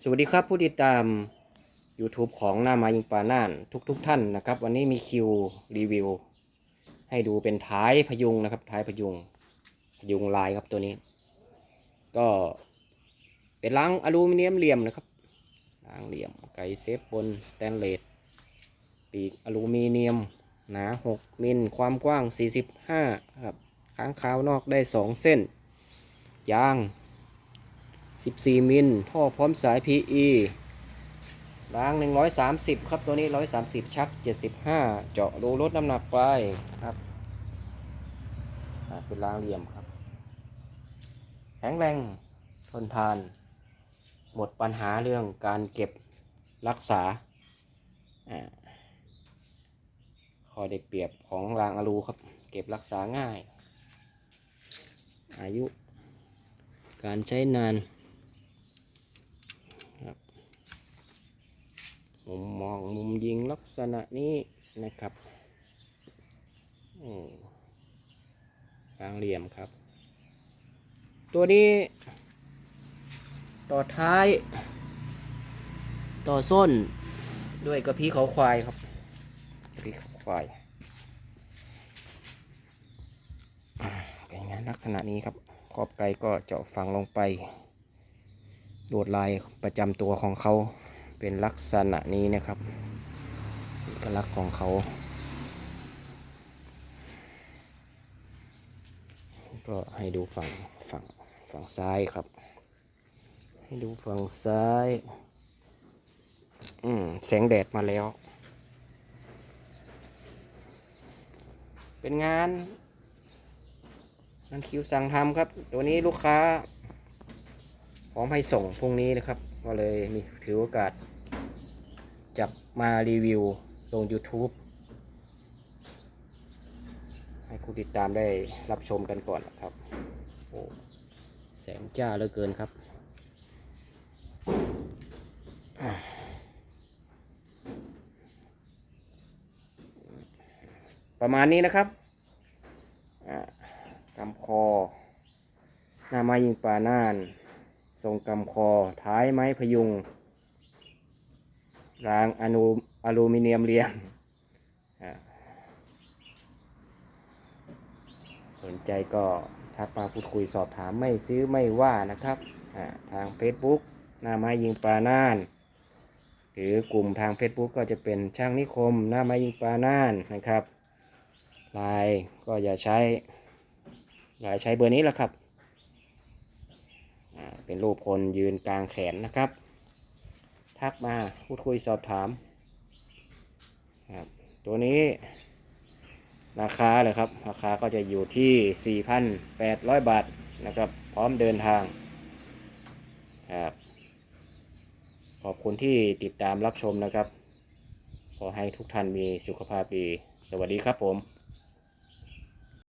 สวัสดีครับผู้ติดตาม YouTube ของหน้ามายิงปาน่านทุกๆทท่านนะครับ วันนี้มีคิวรีวิว ให้ดูเป็นท้ายพยุงนะครับ ท้ายพยุงพยุงลายครับตัวนี้ ก็เป็นล้างอลูมิเนียมเหลี่ยมนะครับล้างเหลี่ยมไกเซฟบนสแตนเลสปีกอลูมิเนียมหนา 6 มิลความกว้าง 45 ครับค้างคาวนอกได้ 2 เส้น ยาง 14 มิล ท่อพร้อมสาย PE ล้าง 130 ครับตัวนี้ 130 ชัก 75 เจาะรูลดน้ำหนักไปครับเป็นล้างเหลี่ยมครับ แข็งแรงทนทาน หมดปัญหาเรื่องการเก็บรักษาอ่าข้อได้เปรียบของรางอะลูครับ เก็บรักษาง่าย อายุการใช้นาน มุมมองมุมยิงลักษณะนี้นะครับอืมกลางเหลี่ยมครับ ตัวนี้ ต่อท้าย ต่อส้นด้วยกระพี้เขาควายครับกระพี้เขาควายอย่าเป็นงานลักษณะนี้ครับขอบไกก็เจาะฝังลงไปลวดลายประจำตัวของเขา เป็นลักษณะนี้นะครับเอกลักษณ์ของเขาก็ให้ดูฝั่งฝั่งฝั่งซ้ายครับ ให้ดูฝั่งซ้ายอืมแสงแดดมาแล้ว เป็นงานงานคิวสั่งทำครับ ตัวนี้ลูกค้าพร้อมให้ส่งพรุ่งนี้นะครับ ก็เลยมีถือโอกาส จับมารีวิวลง YouTube ให้ผู้ติดตามได้รับชมกันก่อนนะครับโอ้แสงจ้าเหลือเกินครับประมาณนี้นะครับกำคอ หน้าไม้ยิงปลาน่าน ทรงกำคอ ท้ายไม้พยุง รางอนูอลูมิเนียมเรียมอ่าสนใจก็ทักมาพูดคุยสอบถามไม่ซื้อไม่ว่านะครับ ทาง Facebook หน้าไม้ยิงปลาน่าน หรือกลุ่มทาง Facebook ก็จะเป็นช่างนิคม หน้าไม้ยิงปลาน่านนะครับลน์ก็อย่าใช้ลน์ใช้เบอร์นี้แหละครับ เป็นรูปคนยืนกลางแขนนะครับ ทักมาพูดคุยสอบถามครับตัวนี้ราคาเลยครับ ราคาก็จะอยู่ที่ 4,800 บาทนะครับ พร้อมเดินทางครับขอบคุณที่ติดตามรับชมนะครับ ขอให้ทุกท่านมีสุขภาพดี สวัสดีครับผม